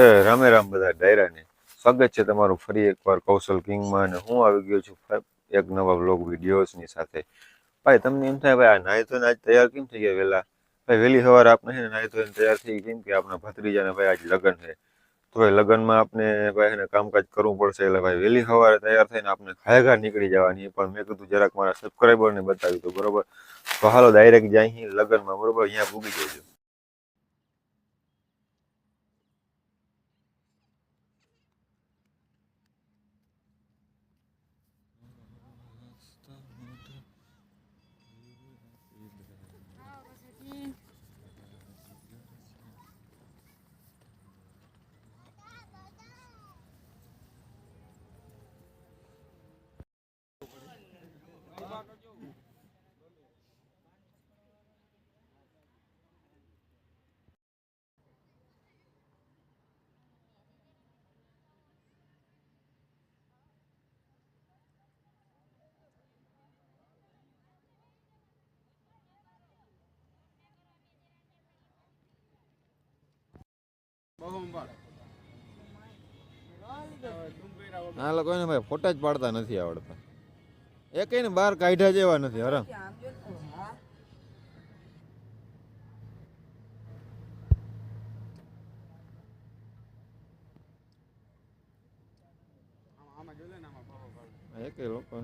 એ રામે રામ બધા ડાયરાને સ્વાગત છે તમારું ફરી એકવાર કૌશલ કિંગમાં અને હું આવી ગયો છું એક નવા બ્લોગ વિડીયોઝની સાથે ભાઈ તમને એમ થાય ભાઈ આ નાય આજ તૈયાર કેમ થઈ ગયા વહેલા ભાઈ વહેલી સવારે આપણે છે ને નાય તૈયાર થઈ કેમ કે આપણા ભત્રીજાને ભાઈ આજ લગ્ન છે તો ભાઈ લગ્નમાં આપણે ભાઈ એને કામકાજ કરવું પડશે એટલે ભાઈ વહેલી સવારે તૈયાર થઈને આપણે ઘાયઘા નીકળી જવાની પણ મેં કીધું જરાક મારા સબસ્ક્રાઈબરને બતાવ્યું હતું બરોબર તો હાલો ડાયરેક્ટ જાય અહીં લગ્નમાં બરોબર અહીંયા ભૂગી જજો ના લોકોને ભાઈ ફોટા જ પાડતા નથી આવડતા એ કઈ ને બહાર કાઢ્યા જેવા નથી હરમ એકે લોકો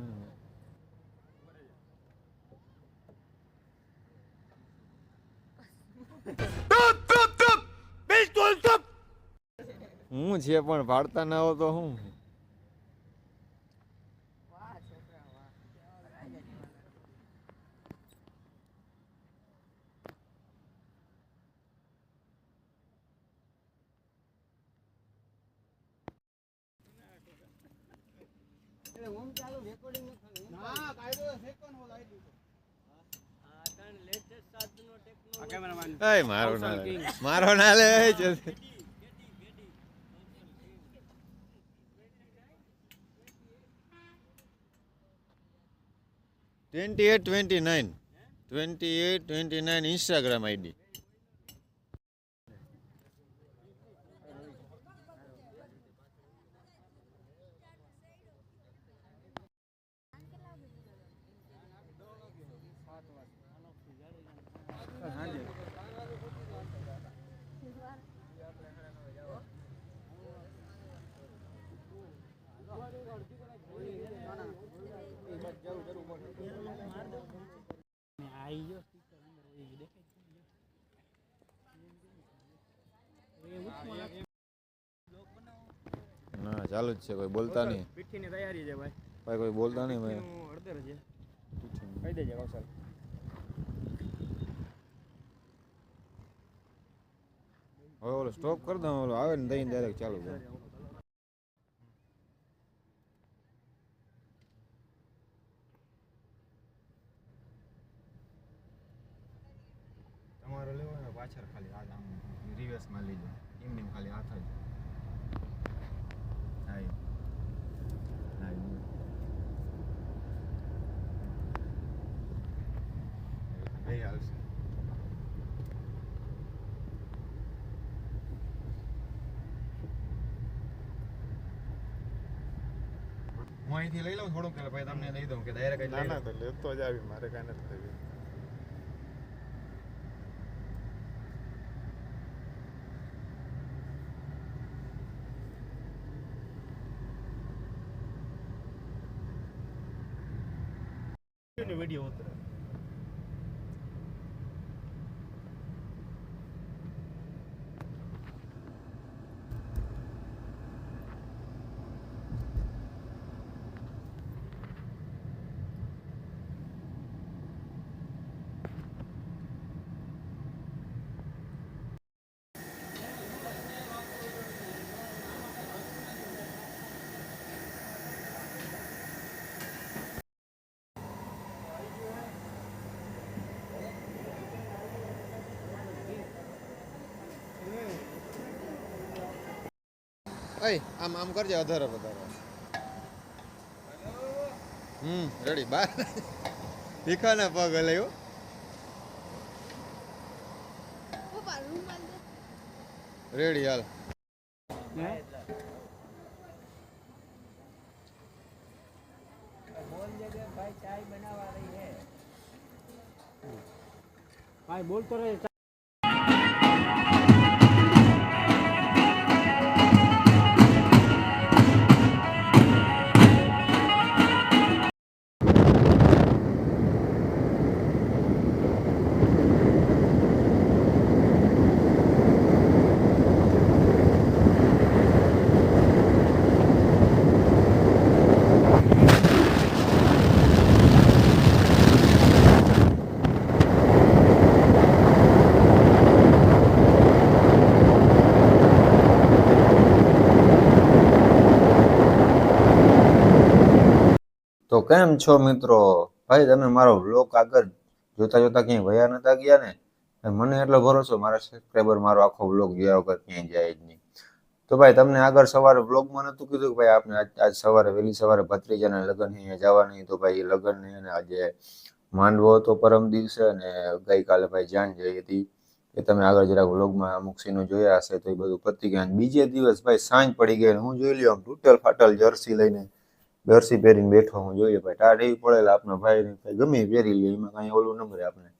હું છે પણ ભાડતા ના હો તો હું મારો ના લે 2829 Instagram ID. ના ચાલુ જ છે કોઈ બોલતા નહીં પીઠીની તૈયારી છે ભાઈ ભાઈ કોઈ બોલતા નહીં ભાઈ હળદર છે કહી દેજે કૌશલ હવે ઓલો સ્ટોપ કરી દઉં ઓલો આવે ને દઈને ડાયરેક્ટ ચાલુ કરે પાછળ ખાલી હાથ આમ રિવર્સમાં લેજો એમ નેમ ખાલી હાથ જ આવી ભાઈ આવશે હું અહીંથી લઈ લઉં થોડુંક ભાઈ તમને દઈ દઉં કે ડાયરેક્ટ લેતો જ આવી મારે કાંઈ નથી થયું વિડીયો ઉતરે આમ આમ કરજે વધારે વધારે હમ રેડી બાર ભીખાના પગ હલાયો રેડી હાલ ભાઈ બોલતો રહે કેમ છો મિત્રો ભાઈ તમે મારો બ્લોગ આગળ જોતા જોતા ક્યાંય વયા નતા ગયા ને મને એટલો ભરોસો મારા સબસ્ક્રાઈબર મારો આખો બ્લોગ ગયા વગર ક્યાંય જાય જ નહીં તો ભાઈ તમને આગળ સવારે બ્લોગમાં નતું કીધું કે ભાઈ આપણે આજ સવારે વહેલી સવારે ભત્રીજાના લગ્ન અહીંયા જવા નહીં તો ભાઈ લગ્ન નહીં અને આજે માંડવો હતો પરમ દિવસે અને ગઈકાલે ભાઈ જાન જઈ હતી એ તમે આગળ જરાક વ્લોગમાં અમુક સીનો જોયા હશે તો એ બધું પતી ગયા બીજે દિવસ ભાઈ સાંજ પડી ગઈ હું જોઈ લ્યો આમ તૂટેલ ફાટલ જર્સી લઈને જર્સી પહેરીને બેઠો હું જોઈએ ભાઈ ટાટ એવી પડેલા આપણે ભાઈ ભાઈ ગમે પહેરી લે એમાં કાંઈ ઓલું ન મળે આપણે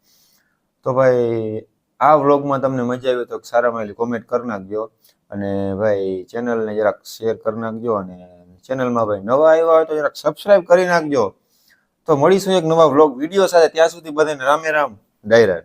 તો ભાઈ આ વ્લોગમાં તમને મજા આવી તો સારામાં એલી કોમેન્ટ કરી નાખજો અને ભાઈ ચેનલને જરાક શેર કરી નાખજો અને ચેનલમાં ભાઈ નવા આવ્યા હોય તો જરાક સબસ્ક્રાઈબ કરી નાખજો તો મળીશું એક નવા વ્લોગ વિડીયો સાથે ત્યાં સુધી બધાને રામે રામ ડાયરા